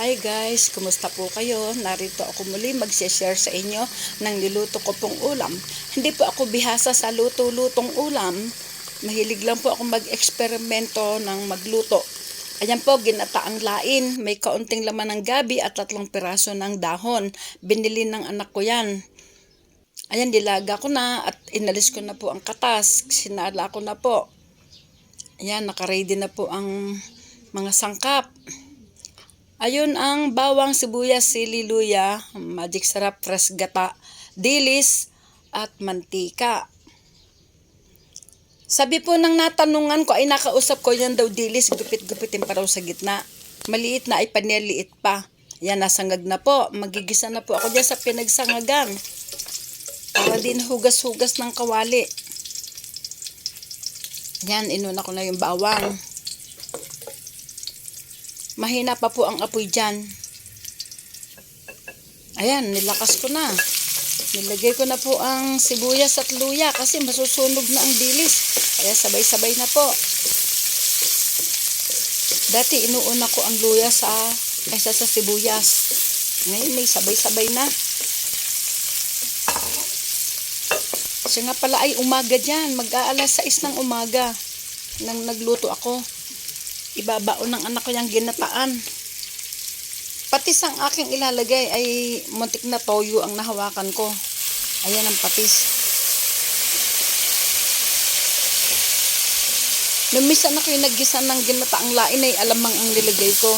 Hi guys, kumusta po kayo? Narito ako muli mag-share sa inyo ng niluto ko pong ulam. Hindi po ako bihasa sa luto-lutong ulam. Mahilig lang po ako mag-eksperimento ng magluto. Ayan po, ginataang lain. May kaunting laman ng gabi at tatlong piraso ng dahon. Binili ng anak ko yan. Ayan, dilaga ko na at inalis ko na po ang katas. Sinala ko na po. Ayan, nakaready na po ang mga sangkap. Ayun ang bawang, sibuyas, sili, luya, magic sarap, fresh gata, dilis, at mantika. Sabi po ng natanungan ko ay nakausap ko yan daw dilis, gupit-gupitin pa raw sa gitna. Maliit na ay paniliit pa. Yan, nasangag na po. Magigisa na po ako dyan sa pinagsangagan. Para din hugas-hugas ng kawali. Yan, inuna ko na yung bawang. Mahina pa po ang apoy dyan. Ayan, nilakas ko na. Nilagay ko na po ang sibuyas at luya kasi masusunog na ang dilis. Kaya sabay-sabay na po. Dati inuuna ko ang luya sa kaysa sa sibuyas. Ngayon may sabay-sabay na. Siya nga pala ay umaga dyan. Mag-aalas 6 ng umaga nang nagluto ako ibabaon ng anak ko yung ginataan. Patis ang aking ilalagay ay muntik na toyo ang nahawakan ko. Ayan ang patis. Numisa na ko yung naggisa ng ginataang lain ay alamang ang nilagay ko.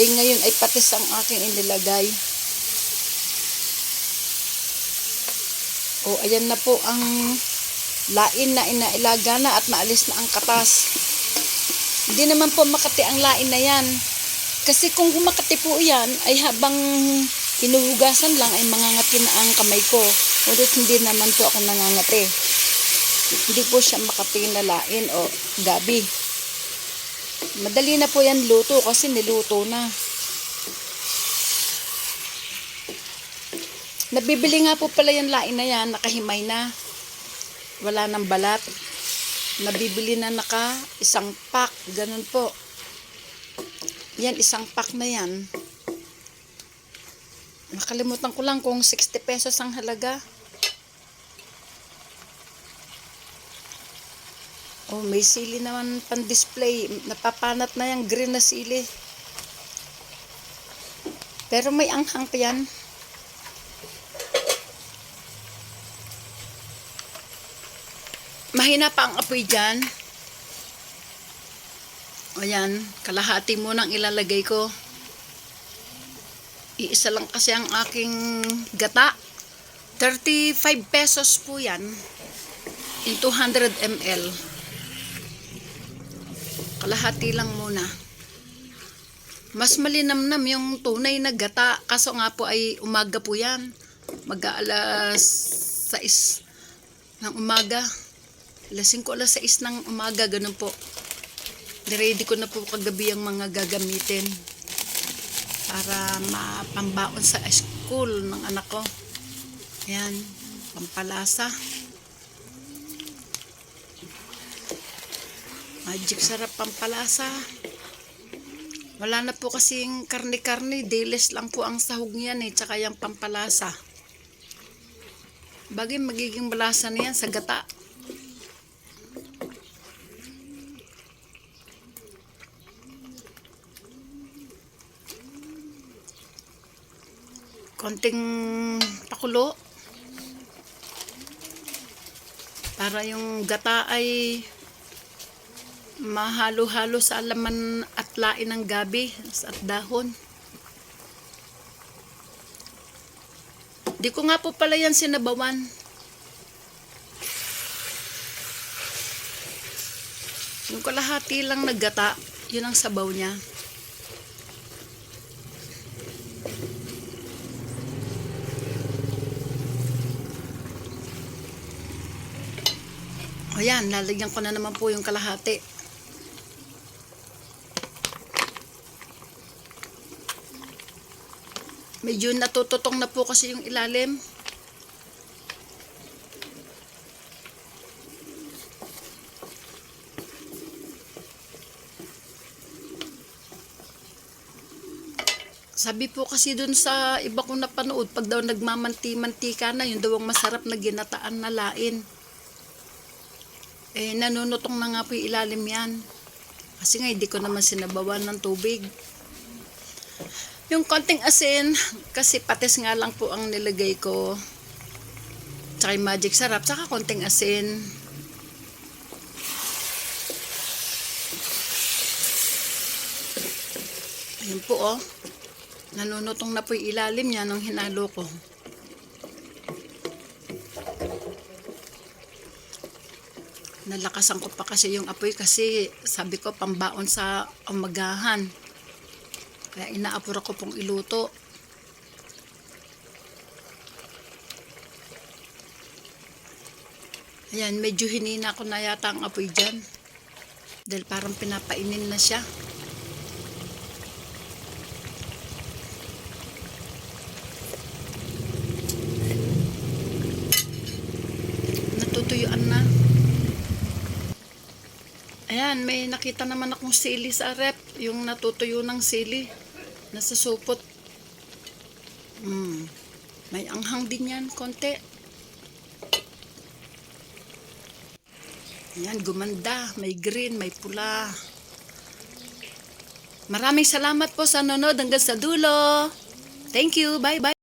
Eh ngayon ay patis ang aking inilagay. O ayan na po ang lain na inailaga na at naalis na ang katas. Hindi naman po makati ang lain na yan. Kasi kung makati po yan, ay habang hinuhugasan lang ay mangangati na ang kamay ko. Ngunit hindi naman po ako nangangati. Hindi po siya makati na lain o gabi. Madali na po yan luto kasi niluto na. Nabibili nga po pala yung lain na yan, nakahimay na. Wala nang balat nabibili na naka isang pack. Ganun po. Yan, isang pack na yan. Nakalimutan ko lang kung 60 pesos ang halaga. Oh, may sili naman pan display. Napapanat na yung green na sili. Pero may anghang pa yan. Mahina pa ang apoy dyan. O yan, kalahati mo nang ilalagay ko. Iisa lang kasi ang aking gata. 35 pesos po yan. In 200 ml. Kalahati lang muna. Mas malinamnam yung tunay na gata. Kaso nga po ay umaga po yan. Mag-aalas 6 ng umaga. Alas 5, alas 6 ng umaga, ganun po. Niready ko na po kagabi ang mga gagamitin para mapambaon sa school ng anak ko. Ayan, pampalasa. Magic sarap pampalasa. Wala na po kasing karne-karne, dilis lang po ang sahog niyan eh, tsaka yung pampalasa. Bagay magiging balasa na yan sa gata. Konting pakulo para yung gata ay mahalo-halo sa alaman at lain ng gabi at dahon. Di ko nga po pala yan sinabawan. Yung kalahati lang naggata, yun ang sabaw niya. O yan, lalagyan ko na naman po yung kalahati. Medyo natututong na po kasi yung ilalim. Sabi po kasi dun sa iba kong napanood, pag daw nagmamanti-mantika na, yun daw ang masarap na ginataan na lain. Eh, nanunutong na nga po ilalim yan. Kasi nga, hindi ko naman sinabawan ng tubig. Yung konting asin, kasi patis nga lang po ang nilagay ko. Tsaka magic sarap, tsaka konting asin. Ayun po oh. Nanunutong na po ilalim niya nung hinalo ko. Nalakasan ko pa kasi yung apoy kasi sabi ko pambaon sa umagahan. Kaya inaapura ko pong iluto. Ayan, medyo hinina ko na yata ang apoy dyan. Dahil parang pinapainin na siya. Natutuyuan na. Ayan, may nakita naman akong sili sa rep. Yung natutuyo ng sili. Nasa supot. Hmm. May anghang din yan, konti. Ayan, gumanda. May green, may pula. Maraming salamat po sa nanonood hanggang sa dulo. Thank you. Bye-bye.